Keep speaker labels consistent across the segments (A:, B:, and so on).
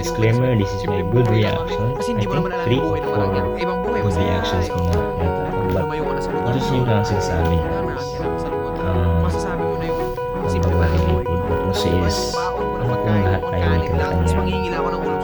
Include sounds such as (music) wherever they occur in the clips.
A: Disclaimer, this is my good reaction. I think
B: alam
A: three
B: yung buhay ng
A: or
B: marami. Ibang buhay.
A: good
B: Basta
A: reactions ko na yata. But, ito
B: mo.
A: yung lang sinasabi.
B: Lang yung buhay.
A: related. Kasi is,
B: Ano
A: kung lahat tayo may
B: Tapos
A: kanya-kanya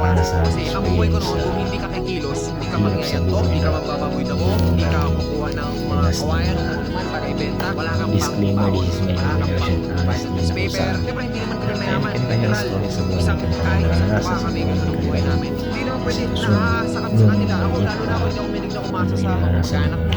A: Para sa.
B: Kasi ang buhay ko noon, kung hindi ka kikilos, hindi ka magyayantok,
A: buhay
B: hindi ka
A: na-
B: magbababoy damo, hindi ka kukuha ng mga kawayan naman para ibenta, wala kang
A: Disclaimer,
B: pang-
A: this is my
B: wala kang
A: version.
B: pang-
A: Honestly,
B: newspaper.
A: nakusa.
B: Siyempre, hindi naman kami mayaman. Literal, isang kahit isang
A: sa
B: kami, ganun ang buhay namin. Hindi naman pwede
A: So,
B: naasa kami sa kanila. Ako, lalo na ako, hindi ako milig na umasa sa mga anak ko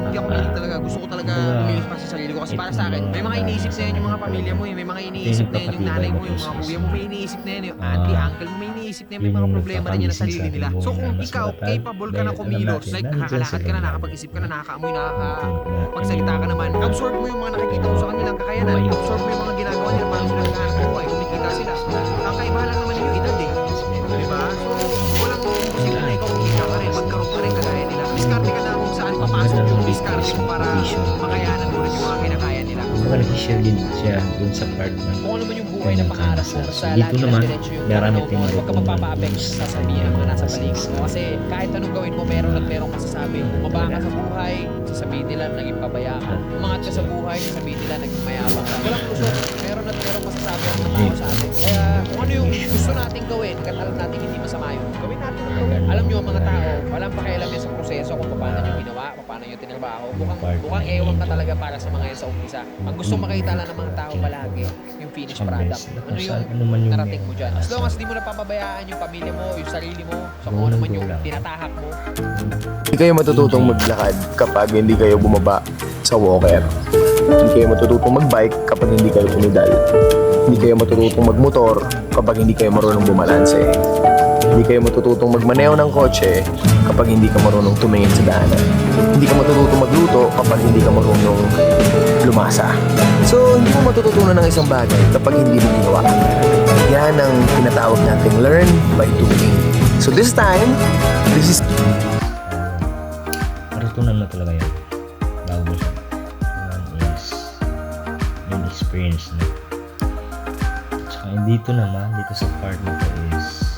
B: Hindi ako talaga. Gusto ko talaga umilis pa sa. Kasi para sa akin, may mga iniisip na yan yung mga pamilya mo. eh. May mga iniisip na yan yung nanay mo, yung mga kuya mo. May iniisip na yan yung auntie,
A: Ah,
B: uncle mo. May iniisip na yan. May mga problema rin yan na sarili
A: sa
B: nila. So kung
A: na
B: ikaw, capable ka na kumilos, like nakakalakad ka na, nakapag-isip ka na, nakakaamoy, nakaka...
A: Na-
B: Pagsalita ka naman, absorb mo yung mga nakikita mo sa kanilang kakayanan, absorb mo yung mga ginagawa nila, paano sila buhay, kumikita sila. Ang kaibahan lang naman yung edad eh. Di ba? So,
A: Kumbaga nag-share din siya dun sa part na
B: Kung ano man yung buhay na pangarap mo, basta
A: Dito naman,
B: yung
A: marami
B: pananaw mo,
A: tayong
B: huwag ka mapapaapekto sa sasabihin ng mga nasa paligid mo. Kasi kahit anong gawin mo, meron at merong masasabi. Bumaba ka sa buhay, sasabihin nila naging pabaya ka. Umangat ka sa buhay, sasabihin nila naging mayabang ka. Walang kusok, meron at merong masasabi ang mga tao sa atin. Kaya kung ano yung gusto nating gawin, kahit alam natin hindi masama yun, gawin natin ang. Alam nyo, mga tao, walang pakialam paano nyo tinrabaho. Mukhang, mukhang ewan ka talaga para sa mga yan sa umpisa. Ang gusto makita lang ng mga tao palagi, yung finished product. Ano yung
A: ano man yung
B: narating mo dyan. As long as di mo napapabayaan yung pamilya mo, yung sarili mo, sa kung ano man yung tinatahak mo,
C: Hindi kayo matututong maglakad kapag hindi kayo bumaba sa walker. Hindi kayo matututong magbike kapag hindi kayo pumidal. Hindi kayo matututong magmotor kapag hindi kayo marunong bumalanse. Hindi kayo matututong magmaneho ng kotse kapag hindi ka marunong tumingin sa daanan. Hindi ka matututong magluto kapag hindi ka marunong lumasa. So, hindi mo matututunan ng isang bagay kapag hindi mo ginawa. Yan ang tinatawag nating learn by doing. So this time, this is
A: Matutunan mo talaga yun. Bago siya. One is yung experience na. Tsaka dito naman, dito sa part na to is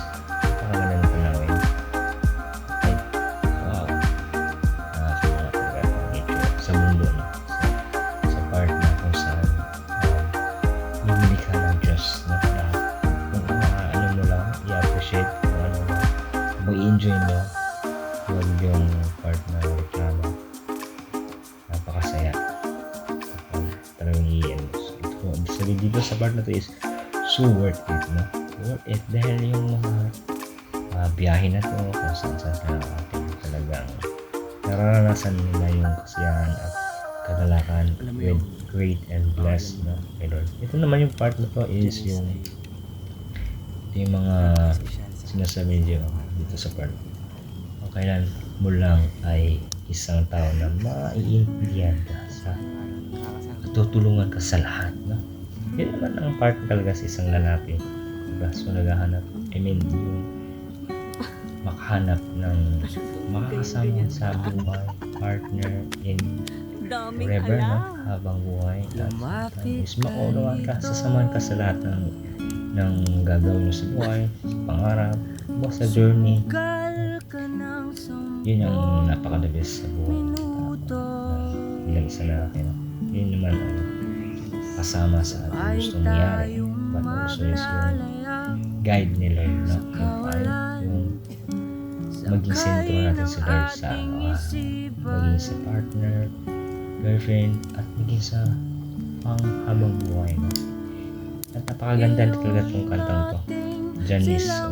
A: na to is so worth it no? Worth it dahil yung mga uh, biyahe na to kung saan saan na ating talagang nararanasan nila yung kasiyahan at kagalakan with great and blessed no? Kay Lord. Ito naman yung part na to is yung ito yung mga sinasabi dito, dito sa part. O kailan mo lang ay isang tao na ka sa tutulungan ka sa lahat no? Yun naman ang part talaga sa isang lalaki. Diba? so naghahanap I mean yung makahanap ng makakasama sa buhay partner in forever no? habang buhay. At is maunawaan ka sasamahan ka sa lahat ng ng gagawin mo sa buhay sa pangarap o sa journey. Yun ang napaka the best sa buhay. Na bilang isa lalaki no? yun naman ang kasama sa ating gustong mangyari. but also is yung guide ni Lord no? yung yung maging sentro natin si Lord sa araw-araw maging sa partner girlfriend at maging sa pang habang buhay no? at napakaganda talaga itong kantang to. Janice so,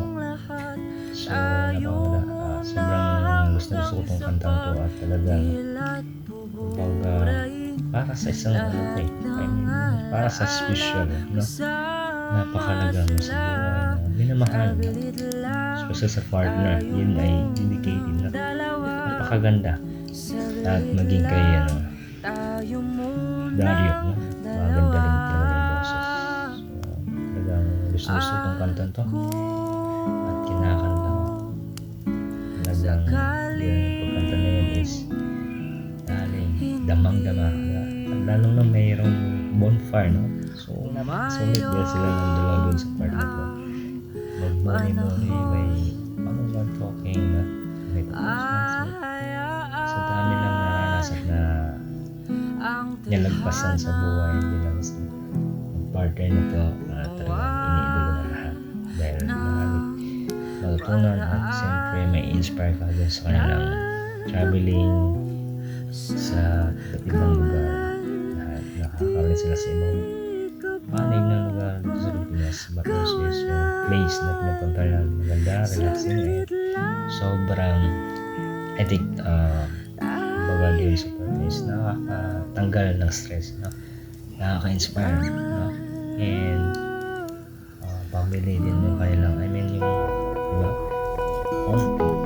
A: so napakaganda. Ah, sobrang gusto gusto ko itong kantang to. At talagang pag ah, para sa isang eh, I mean, para sa special no? napakalaga mo sa buhay na minamahal no? especially sa partner yun ay dedicated na napakaganda at maging kay ano Dario no? maganda rin talaga yung boses. So talagang gusto gusto itong kantan to. At kinakanta ko. Talagang yung pagkanta na yun is daling lalong na mayroong bonfire no? So sulit din sila ng dalawa dun sa part na to. Magmuni-muni by one-on-one talking na may sa dami ng naranasan na nilagpasan sa buhay bilang sa partner na to na talagang iniidolo na lahat. Dahil marami matutunan at siyempre may inspire ka dun sa kanilang traveling sa ibang lugar nakakaroon sila sa ibang panig ng lugar dito sa Pilipinas but also is yung place na pinapunta nila maganda, relaxing and sobrang I think uh, baga yun sa purpose nakakatanggal ng stress no? nakaka-inspire no? and uh, family din yung kanilang I mean yung diba on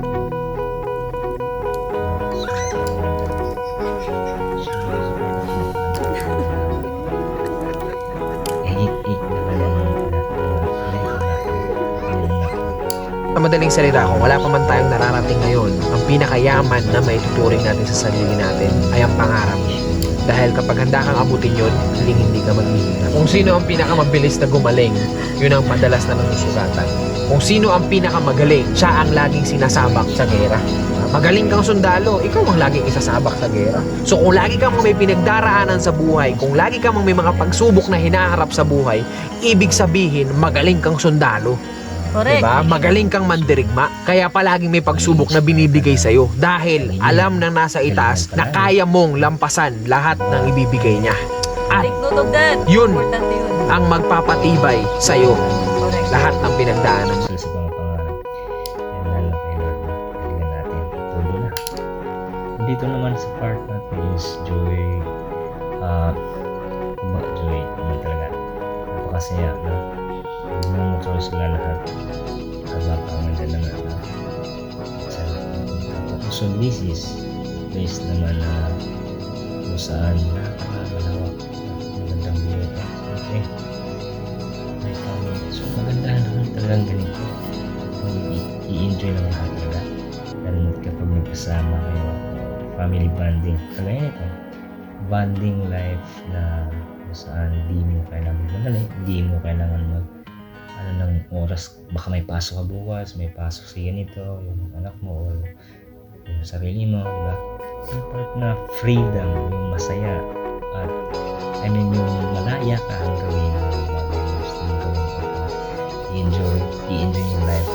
B: madaling salita, kung wala pa man tayong nararating ngayon, ang pinakayaman na may tuturing natin sa sarili natin ay ang pangarap. Dahil kapag handa kang abutin yun, hindi hindi ka maghihirap. Kung sino ang pinakamabilis na gumaling, yun ang madalas na nanusugatan. Kung sino ang pinakamagaling, siya ang laging sinasabak sa gera. Magaling kang sundalo, ikaw ang laging isasabak sa gera. So kung lagi kang may pinagdaraanan sa buhay, kung lagi kang may mga pagsubok na hinaharap sa buhay, ibig sabihin magaling kang sundalo.
D: Correct.
B: Diba? Magaling kang mandirigma. Kaya palaging may pagsubok na binibigay sa'yo. Dahil alam ng nasa itaas na kaya mong lampasan lahat ng ibibigay niya. At. Yun.
D: Importante yun.
B: ang magpapatibay sa'yo lahat ng pinagdaanan.
A: na na dito naman sa part natin is joy uh, ba joy naman talaga napakasaya na nagmumotor sila lahat habang ang dyan na nga na sa tapos so this is place naman na kung saan napakamalawak magandang view okay may family. So maganda naman talagang ganito. I-enjoy naman lahat talaga. Lalo na kapag nagkasama kayo, family bonding. Kagaya nito, bonding life na kung saan di mo kailangan magmadali, di mo kailangan mag ano ng oras, baka may pasok ka bukas, may pasok si ganito, yung anak mo, or yung sarili mo, di ba? Yung part na freedom, yung masaya, at I mean, yung malaya ka ang gawin mo, yung na gusto mong gawin at uh, i-enjoy, i-enjoy yung life.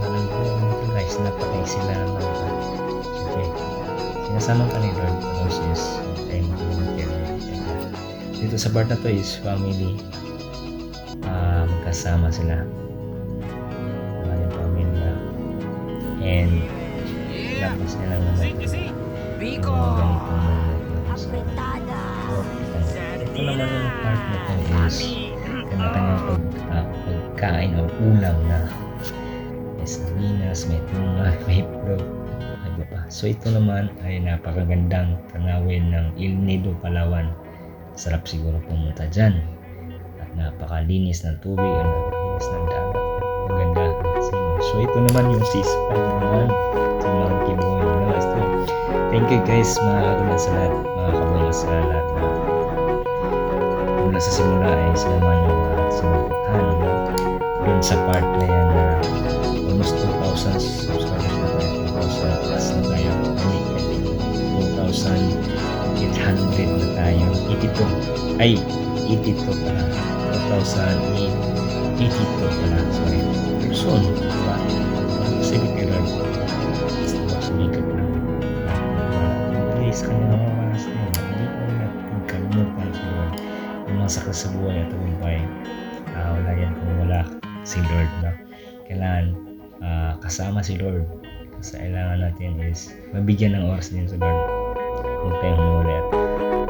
A: Parang ito guys, napatay sila ng mga Siyempre, sinasama ka ni Lord, but also is time to. Dito sa part na to is family, magkasama sila. Uh, yung pamilya. And, tapos na lang naman ito. Yung mga ganitong kung saan ito naman yung part na to is kanya-kanyang pag, ah, pagkain o ulam na may sardinas, (laughs) may tuna, may itlog, iba pa. So ito naman ay napakagandang tanawin ng Il Nido, Palawan. Sarap siguro pumunta dyan. Napakalinis ng tubig, at napakalinis ng dagat. Maganda ang. So ito naman yung sispan naman sa Mount Kibuhay. No? So, thank you guys mga kagulan sa lahat, mga kabulan sa lahat na mula sa simula ay sinama niyo at no? doon sa part na yan na almost 2,000 subscribers na tayo 2,000 plus na tayo I mean, 2,800 na tayo 82 ay 82 pala 2,082 pala sorry soon diba kasi bitiran basta ba sumikat na kanya mga oras na yun hindi ko natin kalimutan sa Lord yung mga sakit sa buhay at tagumpay uh, wala yan kung wala si Lord na kailangan ah, kasama si Lord kasi kailangan natin is mabigyan ng oras din sa Lord huwag tayong humuli at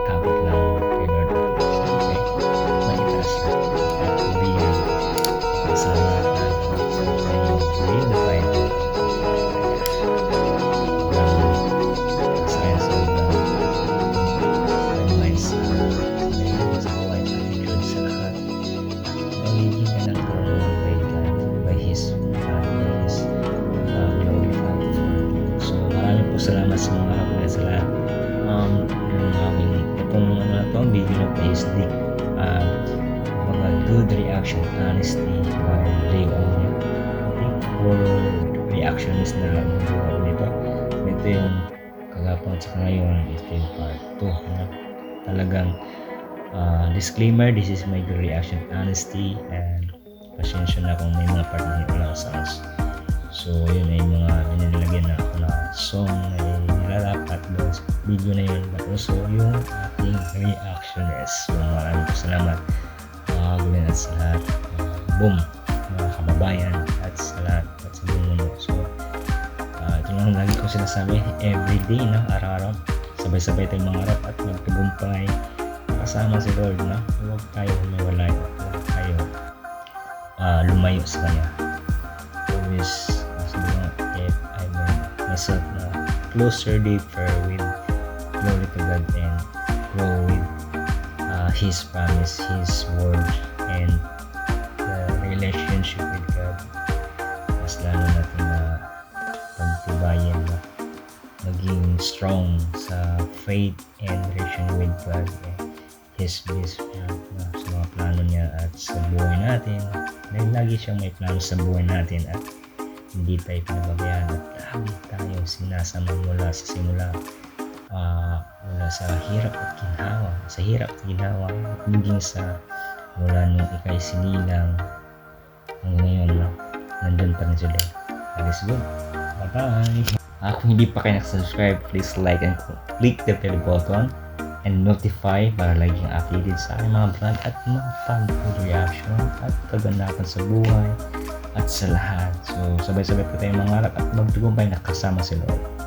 A: kapit lang the uh, mga good reaction honesty by Ray Onya or reactions na magawa ko nito. Ito yung kagapon sa ngayon, ito yung part 2. Ano? Talagang uh, disclaimer, this is my reaction honesty and pasensya na kung may mga part na wala sounds. So, yun ay mga nilalagyan na ako na song na sa video na yun. But also, yung ating reaction is. So, maraming salamat uh, at sa lahat. Uh, boom! Mga kababayan at sa lahat at sa buong mundo. So, uh, ito lang lagi ko sinasabi everyday, no? Araw-araw. Sabay-sabay tayong mangarap at magtagumpay kasama si Lord, no? Huwag tayo humiwalay. Huwag tayo uh, lumayo sa Kanya. Always, sabi nga, if I myself na closer, deeper glory to God and grow with uh, His promise, His word, and the relationship with God. Mas lalo natin na pagtibayan na maging strong sa faith and relation with God and His bliss na sa mga plano niya at sa buhay natin. Dahil lagi siyang may plano sa buhay natin at hindi tayo pinababayaan at lagi tayo sinasama mula sa simula ah, mula sa hirap at ginhawa. Sa hirap at ginhawa at maging sa mula nung ikay sinilang hanggang ngayon no, nandun pa rin sila. That is good bye bye Ah, kung hindi pa kayo nakasubscribe please like and click the bell button and notify para laging updated sa aking mga vlog at mga fun reaction at kaganapan sa buhay at sa lahat. So, sabay-sabay po tayong mangarap at magtagumpay na kasama si Lord.